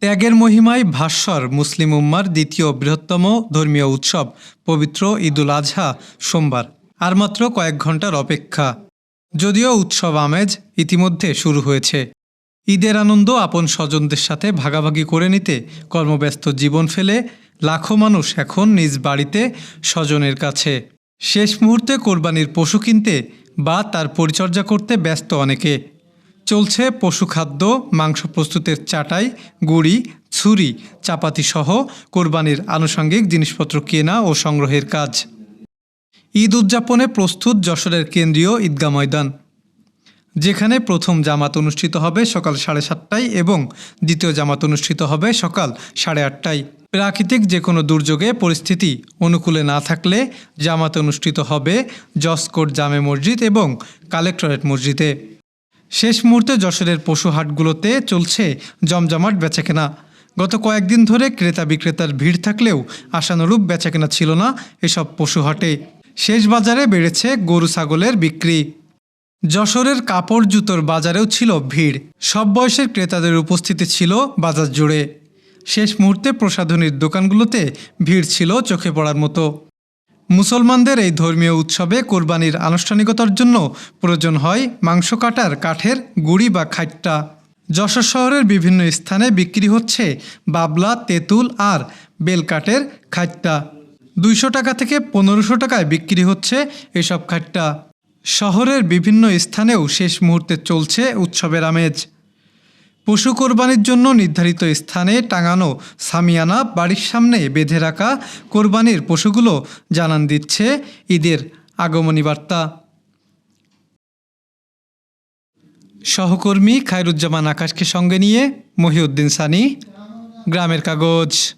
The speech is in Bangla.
ত্যাগের মহিমায় ভাস্বর মুসলিম উম্মার দ্বিতীয় বৃহত্তম ধর্মীয় উৎসব, পবিত্র ঈদুল আজহা, সোমবার, আর মাত্র কয়েক ঘণ্টার অপেক্ষা। যদিও উৎসব আমেজ ইতিমধ্যে শুরু হয়েছে। ঈদের আনন্দ আপন স্বজনদের সাথে ভাগাভাগি করে নিতে কর্মব্যস্ত জীবন ফেলে লাখো মানুষ এখন নিজ বাড়িতে স্বজনের কাছে। শেষ মুহূর্তে কোরবানির পশু কিনতে বা তার পরিচর্যা করতে ব্যস্ত অনেকে। চলছে পশু খাদ্য, মাংস প্রস্তুতের চাটাই, গুড়ি, ছুরি, চাপাতি সহ কোরবানির আনুষঙ্গিক জিনিসপত্র কেনা ও সংগ্রহের কাজ। ঈদ উদযাপনে প্রস্তুত যশোরের কেন্দ্রীয় ঈদগাহ ময়দান, যেখানে প্রথম জামাত অনুষ্ঠিত হবে সকাল সাড়ে সাতটায় এবং দ্বিতীয় জামাত অনুষ্ঠিত হবে সকাল সাড়ে আটটায়। প্রাকৃতিক যে কোনো দুর্যোগে পরিস্থিতি অনুকূলে না থাকলে জামাত অনুষ্ঠিত হবে জসকোট জামে মসজিদ এবং কালেক্টরেট মসজিদে। শেষ মুহূর্তে যশোরের পশু হাটগুলোতে চলছে জমজমাট বেচাকেনা। গত কয়েকদিন ধরে ক্রেতা বিক্রেতার ভিড় থাকলেও আশানুরূপ বেচাকেনা ছিল না এসব পশু হাটে। শেষ বাজারে বেড়েছে গরু ছাগলের বিক্রি। যশোরের কাপড় জুতোর বাজারেও ছিল ভিড়। সব বয়সের ক্রেতাদের উপস্থিতি ছিল বাজার জুড়ে। শেষ মুহূর্তে প্রসাধনীর দোকানগুলোতে ভিড় ছিল চোখে পড়ার মতো। মুসলমানদের এই ধর্মীয় উৎসবে কোরবানির আনুষ্ঠানিকতার জন্য প্রয়োজন হয় মাংস কাটার কাঠের গুড়ি বা খাইট্টা যশোর শহরের বিভিন্ন স্থানে বিক্রি হচ্ছে বাবলা, তেঁতুল আর বেলকাঠের খাইট্টা দুইশো টাকা থেকে পনেরোশো টাকায় বিক্রি হচ্ছে এসব খাইট্টা শহরের বিভিন্ন স্থানেও শেষ মুহূর্তে চলছে উৎসবের আমেজ। পশু কোরবানির জন্য নির্ধারিত স্থানে টাঙানো সামিয়ানা বাড়ির সামনে বেঁধে রাখা কোরবানির পশুগুলো জানান দিচ্ছে ঈদের আগমনী বার্তা। সহকর্মী খায়রুজ্জামান আকাশকে সঙ্গে নিয়ে মহিউদ্দিন সানি, গ্রামের কাগজ।